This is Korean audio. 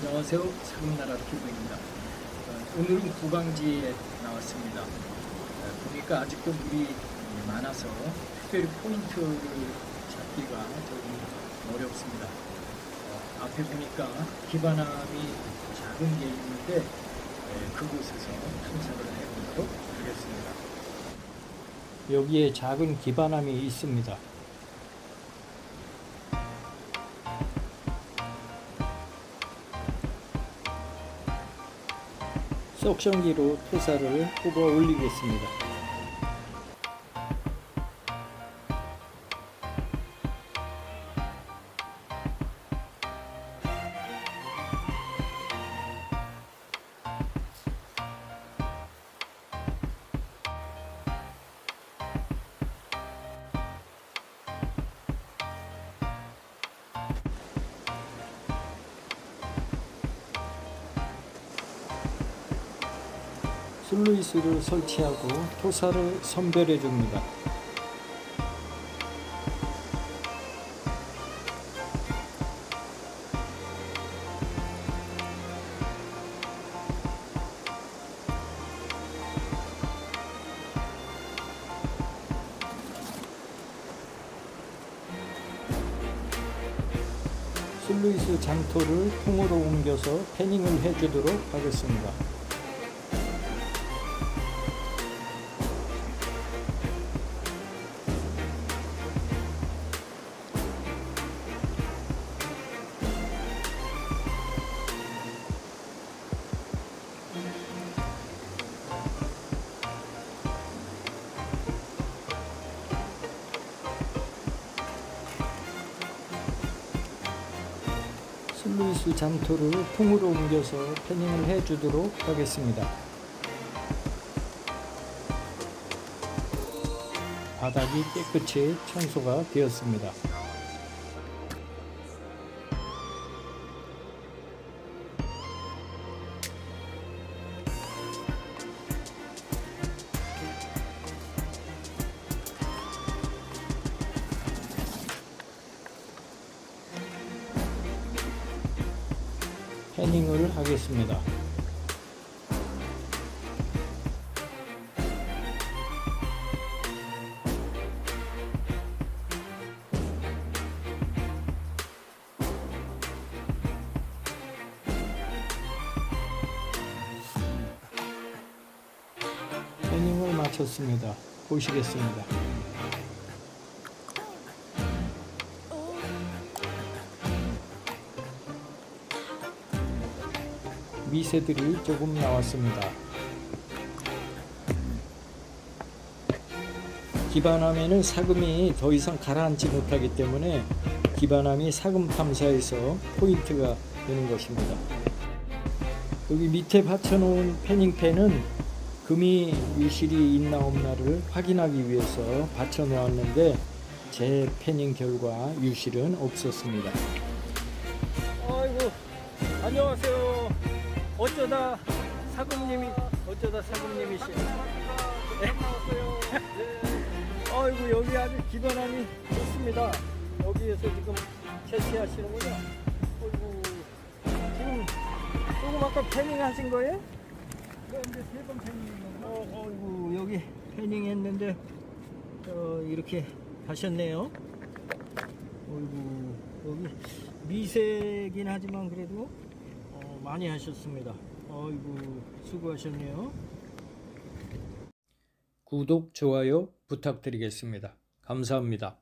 안녕하세요. 사금나라 피부입니다. 어, 오늘은 구강지에 나왔습니다. 어, 보니까 아직도 물이 많아서 특별히 포인트를 잡기가 조금 어렵습니다. 어, 앞에 보니까 기반함이 작은 게 있는데 에, 그곳에서 탐색을 해보도록 하겠습니다. 여기에 작은 기반함이 있습니다. 석션기로 토사를 뽑아 올리겠습니다. 슬루이스를 설치하고 토사를 선별해 줍니다. 슬루이스 장토를 통으로 옮겨서 패닝을 해주도록 하겠습니다. 슬루이스 장토를 통으로 옮겨서 패닝을 해주도록 하겠습니다. 바닥이 깨끗이 청소가 되었습니다. 패닝을 하겠습니다. 패닝을 마쳤습니다. 보시겠습니다. 미세들이 조금 나왔습니다. 기반함에는 사금이 더 이상 가라앉지 못하기 때문에 기반함이 사금 탐사에서 포인트가 되는 것입니다. 여기 밑에 받쳐놓은 패닝팬은 금이 유실이 있나 없나를 확인하기 위해서 받쳐 놓았는데 제 패닝 결과 유실은 없었습니다. 아이고 안녕하세요. 어쩌다 사금님이 어쩌다 사금님이시. 네. 아이고 여기 아주 기반함이 좋습니다. 여기에서 지금 채취하시는군요. 아이고 지금 조금 아까 패닝 하신 거예요? 네, 이제 세번 패닝. 어, 어이구 여기 패닝 했는데 어, 이렇게 하셨네요. 어이구 여기 미세긴 하지만 그래도 어, 많이 하셨습니다. 어이구 수고하셨네요. 구독 좋아요 부탁드리겠습니다. 감사합니다.